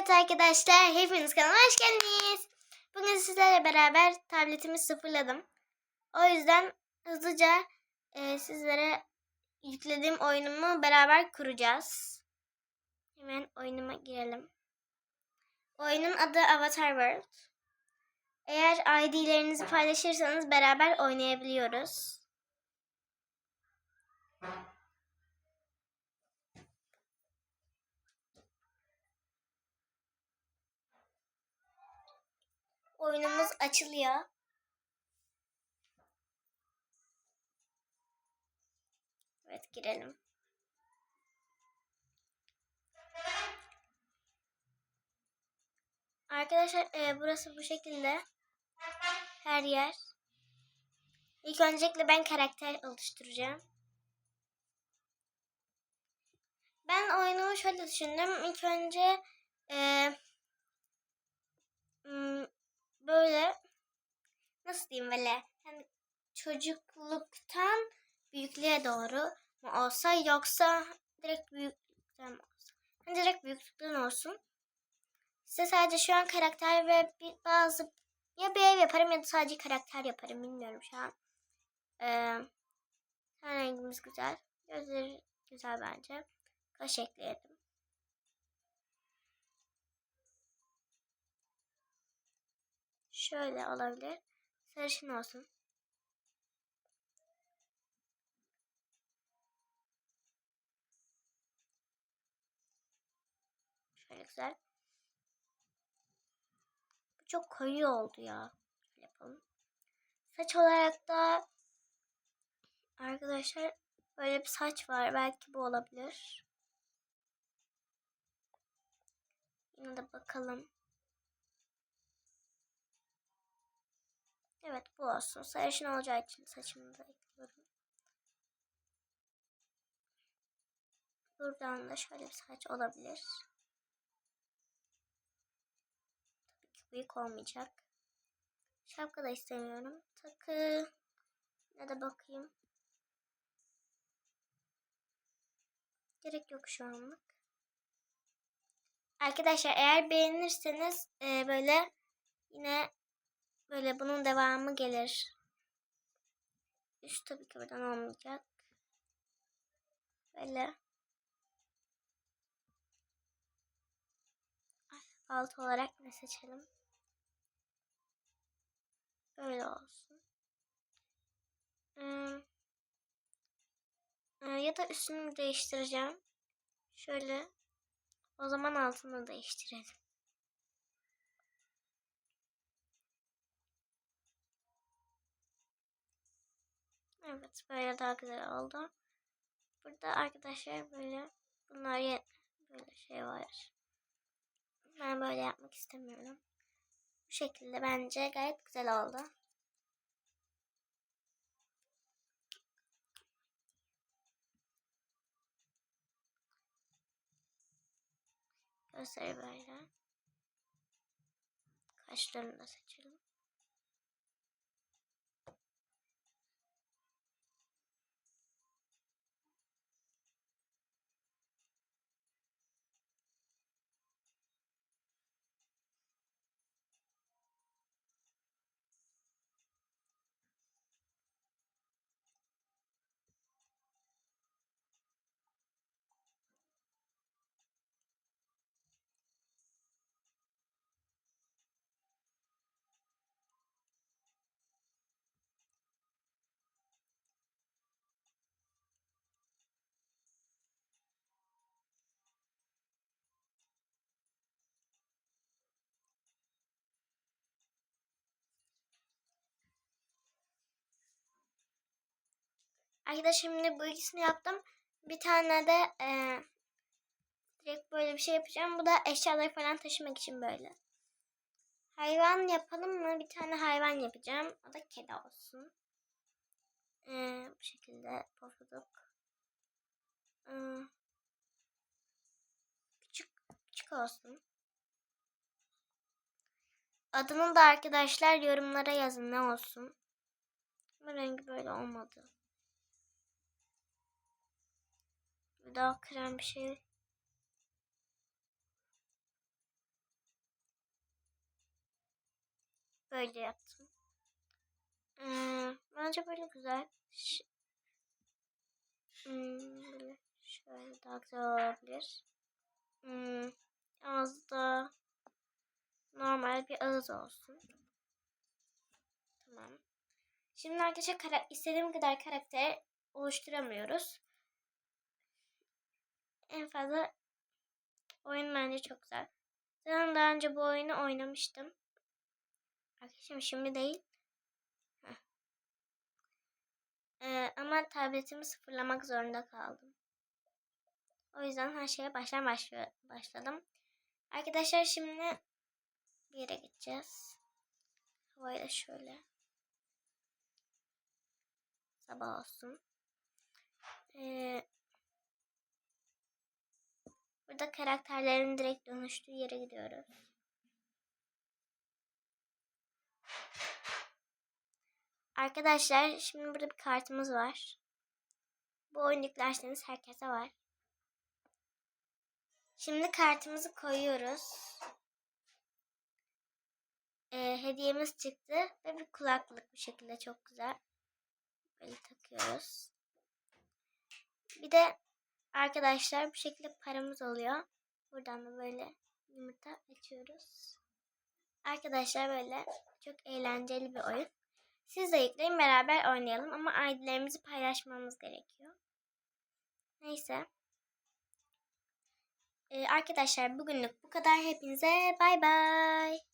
Evet arkadaşlar hepiniz kanalıma hoş geldiniz. Bugün sizlerle beraber tabletimi sıfırladım. O yüzden hızlıca e, sizlere yüklediğim oyunumu beraber kuracağız. Hemen oyunuma girelim. Oyunun adı Avatar World. Eğer ID'lerinizi paylaşırsanız beraber oynayabiliyoruz. Oyunumuz açılıyor. Evet girelim. Arkadaşlar e, burası bu şekilde. Her yer. İlk öncelikle ben karakter oluşturacağım. Ben oyunumu şöyle düşündüm. İlk önce e, hmm, böyle nasıl diyeyim böyle hani çocukluktan büyüklüğe doğru mu olsa yoksa direkt büyüklükten mi olsa? Hani direkt büyüklükten olsun. Size sadece şu an karakter ve bazı ya bir ev yaparım ya da sadece karakter yaparım bilmiyorum şu an. Ee, ten rengimiz güzel. Gözleri güzel bence. Kaş ekleyelim. Şöyle olabilir. Sarışın olsun. Şöyle güzel. Bu çok koyu oldu ya. Şöyle yapalım. Saç olarak da arkadaşlar böyle bir saç var. Belki bu olabilir. Yine de bakalım. Evet bu olsun. Sarışın olacağı için saçımı da ekliyorum. Buradan da şöyle bir saç olabilir. Tabii ki büyük olmayacak. Şapka da istemiyorum. Takı ne de bakayım. Gerek yok şu anlık. Arkadaşlar eğer beğenirseniz e, böyle yine Böyle bunun devamı gelir. Üst tabii ki buradan olmayacak. Böyle. Alt olarak ne seçelim? Böyle olsun. Hmm. Ya da üstünü değiştireceğim. Şöyle. O zaman altını değiştirelim. Evet böyle daha güzel oldu. Burada arkadaşlar böyle bunlar böyle şey var. Ben böyle yapmak istemiyorum. Bu şekilde bence gayet güzel oldu. Gözleri böyle. Kaşlarını da seçelim. Arkadaşlar şimdi bu ikisini yaptım. Bir tane de e, direkt böyle bir şey yapacağım. Bu da eşyaları falan taşımak için böyle. Hayvan yapalım mı? Bir tane hayvan yapacağım. O da kedi olsun. E, bu şekilde pofuduk. E, küçük, küçük olsun. Adını da arkadaşlar yorumlara yazın ne olsun. Bu rengi böyle olmadı. daha krem bir şey. Böyle yaptım. Ee, bence böyle güzel. Ş hmm, böyle şöyle daha güzel olabilir. Hmm, az da normal bir ağız olsun. Tamam. Şimdi arkadaşlar istediğim kadar karakter oluşturamıyoruz. En fazla oyun bence çok güzel. Zaten daha önce bu oyunu oynamıştım. Arkadaşım şimdi değil. Ee, ama tabletimi sıfırlamak zorunda kaldım. O yüzden her şeye baştan başladım. Arkadaşlar şimdi bir yere gideceğiz. Havayı da şöyle. Sabah olsun. Ee, burada karakterlerin direkt dönüştüğü yere gidiyoruz. Arkadaşlar şimdi burada bir kartımız var. Bu oyunu yüklerseniz herkese var. Şimdi kartımızı koyuyoruz. Ee, hediyemiz çıktı ve bir kulaklık bu şekilde çok güzel. Böyle takıyoruz. Bir de arkadaşlar bu şekilde paramız oluyor. Buradan da böyle yumurta açıyoruz. Arkadaşlar böyle çok eğlenceli bir oyun. Siz de yükleyin beraber oynayalım ama ID'lerimizi paylaşmamız gerekiyor. Neyse. Ee, arkadaşlar bugünlük bu kadar. Hepinize bay bay.